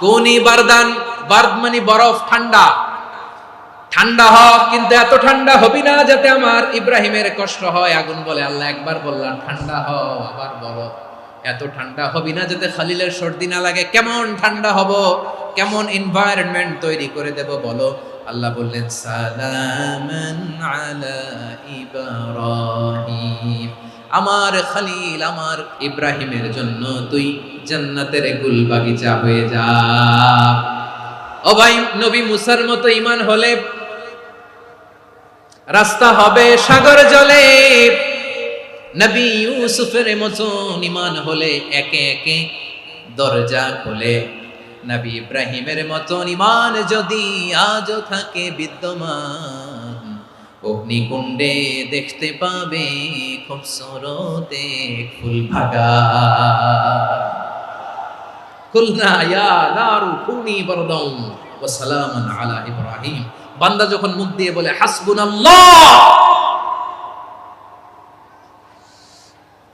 কোনি বারদান বার্দ মানে বরফ, ঠান্ডা। ঠান্ডা হ কিন্তু এত ঠান্ডা হবি না যাতে আমার ইব্রাহিমের কষ্ট হয়, আগুন বলে আল্লাহ একবার বললাম, ঠান্ডা হ আবার বলো। এত ঠান্ডা হবি না যাতে খালিলের সর্দি না লাগে, কেমন ঠান্ডা হব? কেমন এনভায়রনমেন্ট তৈরি করে দেব বলো? আল্লাহ বললেন, সালামান আলা ইব্রাহিম। আমার খালিল, আমার ইব্রাহিমের জন্য তুই জান্নাতের গুল বাগিচা হয়ে যা। ও ভাই, নবী মুসার মতো ইমান হলে রাস্তা হবে সাগর জলে। নবী ইউসুফের মতন ইমান হলে একে একে দরজা খোলে। নবী ইব্রাহিমের মতন ইমান যদি আজও থাকে বিদ্যমান, অগ্নিকুণ্ডে দেখতে পাবে খুব সরতে ফুল ভাগা।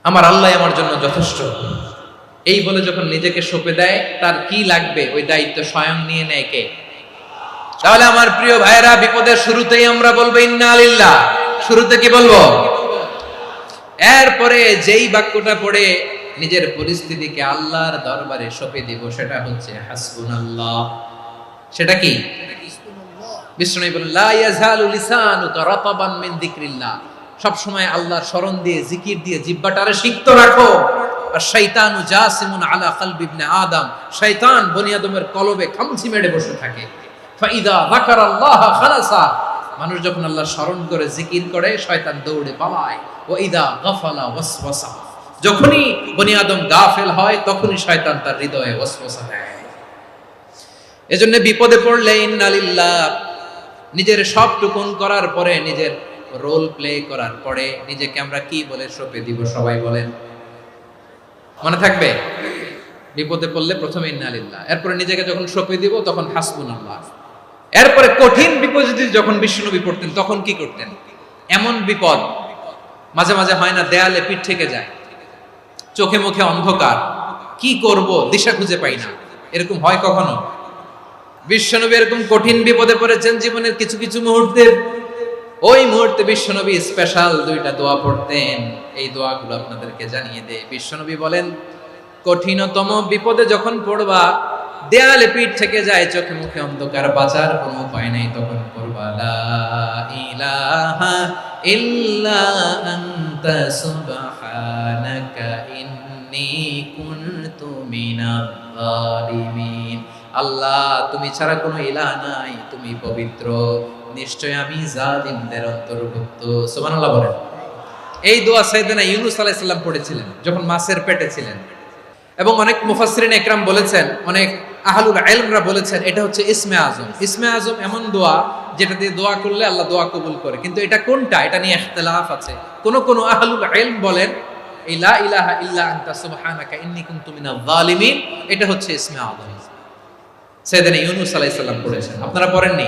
আমার আল্লাহ আমার জন্য যথেষ্ট। এই বলে যখন নিজেকে সঁপে দেয়, তার কি লাগবে? ওই দায়িত্ব স্বয়ং নিয়ে নেয় কে? তাহলে আমার প্রিয় ভাইয়েরা, বিপদের শুরুতেই আমরা বলব, ইন্না আলিল্লাহ শুরুতে কি বলব? এরপরে যেই বাক্যটা পড়ে, নিজের পরিস্থিতিকে আল্লাহর দরবারে সঁপে দিব, সেটা হচ্ছে হাসবুন আল্লাহ সেটা কি? সব সময় আল্লাহর স্মরণ দিয়ে, জিকির দিয়ে, জিহ্বাটারে সিক্ত রাখো। আর শয়তানু জাসিমুন আলা কলবি ইবনে আদম। শয়তান বনি আদমের কলবে খামচি বসে থাকে। ফাইদা খালাসা। মানুষ যখন আল্লাহর স্মরণ করে, জিকির করে, শয়তান দৌড়ে পালায়। ও ইদা ওয়াসওয়াসা। যখনই বনি আদম গাফেল হয়, তখনই শয়তান তার হৃদয়ে ওয়াসওয়াসা দেয়। এজন্য বিপদে পড়লে নিজের সব টুকুন করার পরে, নিজের রোল প্লে করার পরে, নিজেকে আমরা কি বলে, সঁপে দিব, সবাই বলেন। মনে থাকবে? বিপদে পড়লে প্রথমে ইন্নালিল্লাহ এরপরে নিজেকে যখন সঁপে দিব, তখন হাসবুন আল্লাহ এরপরে কঠিন বিপদে যখন বিষ্ণুনবী পড়তেন, তখন কি করতেন? এমন বিপদ, মাঝে মাঝে হয় না, দেয়ালে পিঠ থেকে যায়। চোখে মুখে অন্ধকার। কি করব? দিশা খুঁজে পাই না। এরকম হয় কখনো? বিশ্বনবী এরকম কঠিন বিপদে পড়েছেন জীবনের কিছু কিছু মুহূর্তে ওই মুহূর্তে বিশ্বনবী স্পেশাল দুইটা দোয়া পড়তেন। এই দোয়াগুলো আপনাদেরকে জানিয়ে দেয় বিশ্বনবী বলেন, কঠিনতম বিপদে যখন পড়বা, দেয়ালে পিঠ থেকে যায়, চোখে মুখে অন্ধকার, বাঁচার কোনো উপায় নেই, তখন পড়বা, লা ইলাহা আল্লাহ, তুমি ছাড়া কোনো ইলাহ নাই, তুমি পবিত্র। নিশ্চয় আমি জালিমদের অন্তর্ভুক্ত। সুবহানাল্লাহ বলেন। এই দোয়া সাইয়েদনা ইউনুস আলাইহিস সালাম পড়েছিলেন, যখন মাছের পেটে ছিলেন। এবং অনেক মুফাসসিরিন একরাম বলেছেন, অনেক আহলুল ইলমরা বলেছেন, এটা হচ্ছে ইসমে আজম। ইসমে আজম এমন দোয়া যেটা দিয়ে দোয়া করলে আল্লাহ দোয়া কবুল করে। কিন্তু এটা কোনটা? এটা নিয়ে ইখতিলাফ আছে। কোন কোন আহলুল ইলম বলেন, এই লা ইলাহা ইল্লা আনতা সুবহানাকা ইন্নী কুনতু মিনাজ জালিমিন এটা হচ্ছে ইসমে আজম। সাইয়েদনা ইউনুস আলাইহিস সালাম পড়েছেন। আপনারা পড়েননি?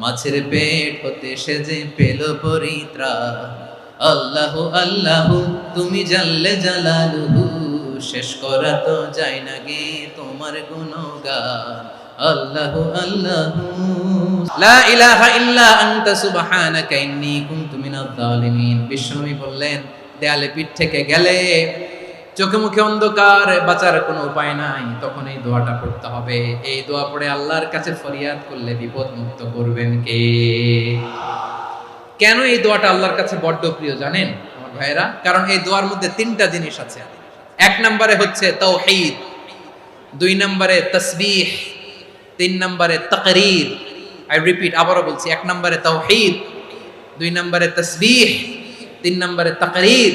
মাছের পেট হতে সেজে পেল পরিত্রা। আল্লাহ আল্লাহ, তুমি জানলে জালালুহু, শেষ করা তো যায় না গে তোমার গুণগান। আল্লাহ আল্লাহ। লা ইলাহা ইল্লা আনতা সুবহানাকা ইন্নী কুনতু মিনাজ জালিমিন বিষ্ণুই বললেন, দেয়ালে পিঠ থেকে গেলে চোখে মুখে অন্ধকার বাঁচার কোনো উপায় নাই, তখন এই দোয়াটা পড়তে হবে। এই দোয়া পড়ে আল্লাহর কাছে ফরিয়াদ করলে বিপদ মুক্ত করবেন কে? কেন এই দোয়াটা আল্লাহর কাছে বড্ড প্রিয় জানেন, আমার ভাইয়েরা? কারণ এই দোয়ার মধ্যে তিনটা জিনিস আছে। এক নম্বরে হচ্ছে তাওহীদ দুই নম্বরে তসবিহ, তিন নম্বরে তাকরীর। আই রিপিট আবারও বলছি, এক নম্বরে তাওহীদ দুই নম্বরে তসবিহ, তিন নম্বরে তাকরীর।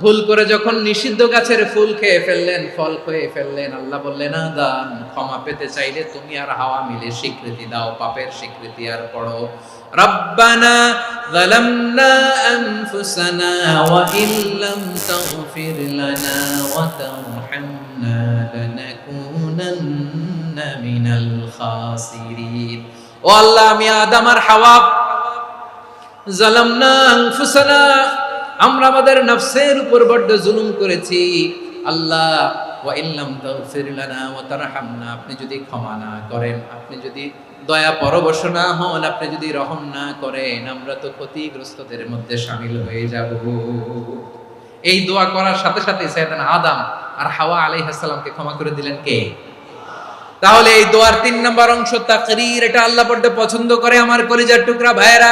ভুল করে যখন নিষিদ্ধ গাছের ফুল খেয়ে ফেললেন ফল খেয়ে ফেললেন আল্লাহ বললেন আদাম ক্ষমা পেতে চাইলে তুমি আর হাওয়া মিলে স্বীকৃতি দাও পাপের স্বীকৃতি আর পড়ো রব্বানা ظلمنا أنفسنا وإن لم تغفر لنا وترحمنا لنكونن من الخاسرين ও আল্লাহ আমি আদম আর হাওয়া জালামনা আনফুসানা আমরা আমাদের নফসের উপর বড্ড জুলুম করেছি। আল্লাহ আপনি যদি ক্ষমা না করেন, আপনি যদি দয়া পরবশ না হন, আপনি যদি রহম না করেন, আমরা তো ক্ষতিগ্রস্তদের মধ্যে সামিল হয়ে যাব। এই দোয়া করার সাথে সাথে আদম আর হাওয়া আলাইহিস সালামকে ক্ষমা করে দিলেন কে? তাহলে এই দোয়ার তিন নম্বর অংশ তাকরীর, এটা আল্লাহ বড্ড পছন্দ করে। আমার কলিজার টুকরা ভাইয়েরা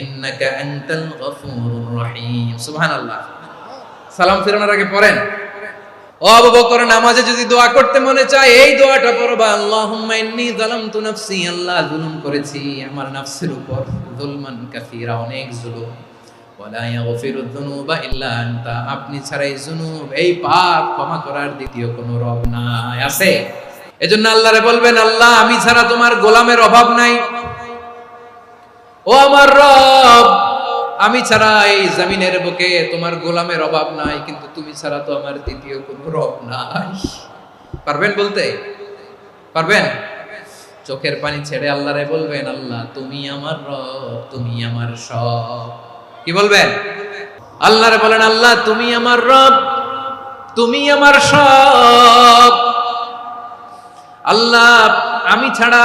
ইন্নাকা আনতাল গফুরুর রহিম। সুবহানাল্লাহ। সালাম ফিরানোর আগে পড়েন। ও আবু বকর, নামাজে যদি দোয়া করতে মনে চায়, এই দোয়াটা পড়বা, আল্লাহুম্মা ইন্নী যালামতু নাফসি, আল্লাহ জুলুম করেছি, আমার নাফসের উপর যুলমান কাসীরা, অনেক জুলুম। ওয়ালা ইয়াগফিরুদ যুনুবা ইল্লা আনতা, আপনি ছাড়াই এই এই পাপ ক্ষমা করার দ্বিতীয় কোনো রব নাই, আছে? এজন্য আল্লাহরে বলবেন, আল্লাহ, আমি ছাড়া তোমার গোলামের অভাব নাই। ও আমার রব, আমি ছাড়া এই জমিনের বুকে তোমার গোলামের অভাব নাই, কিন্তু তুমি ছাড়া তো আমার দ্বিতীয় কোনো রব নাই। পারবেন বলতে? পারবেন? চোখের পানি ছেড়ে আল্লাহরে বলবেন, আল্লাহ, তুমি আমার রব, তুমি আমার সব। কি বলবেন? আল্লাহরে বলেন, আল্লাহ, তুমি আমার রব, তুমি আমার সব। আল্লাহ, আমি ছাড়া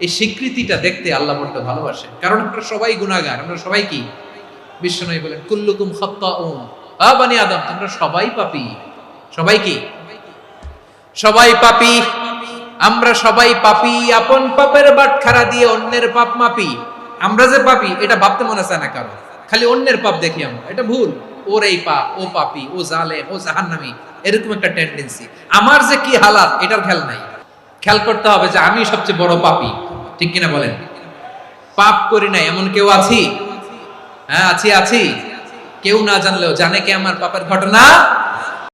এই স্বীকৃতিটা দেখতে আল্লাহ বড্ড ভালোবাসে কারণ আমরা সবাই গুণাগার আমরা সবাই কি? বিশ্বনবী বলেন, কুল্লুকুম বানি আদম, তোমরা সবাই পাপি। সবাই কি? সবাই পাপি। আমরা সবাই পাপি, আপন পাপের বাটখারা দিয়ে অন্যের পাপ মাপি। আমরা যে পাপি, এটা ভাবতে মনে চায় না কারও। খালি অন্যের পাপ দেখি আমরা, এটা ভুল। ওর এই পাপ, ও পাপি, ও জালে ও জাহান্নামি, এরকম একটা টেন্ডেন্সি আমার যে কি হালাত, এটার খেয়াল নাই। খেয়াল করতে হবে যে আমি সবচেয়ে বড় পাপী। ঠিক কিনা বলেন? পাপ করি নাই, এমন কেউ আছি? হ্যাঁ আছি আছি। কেউ না জানলেও জানে কি আমার পাপের ঘটনা?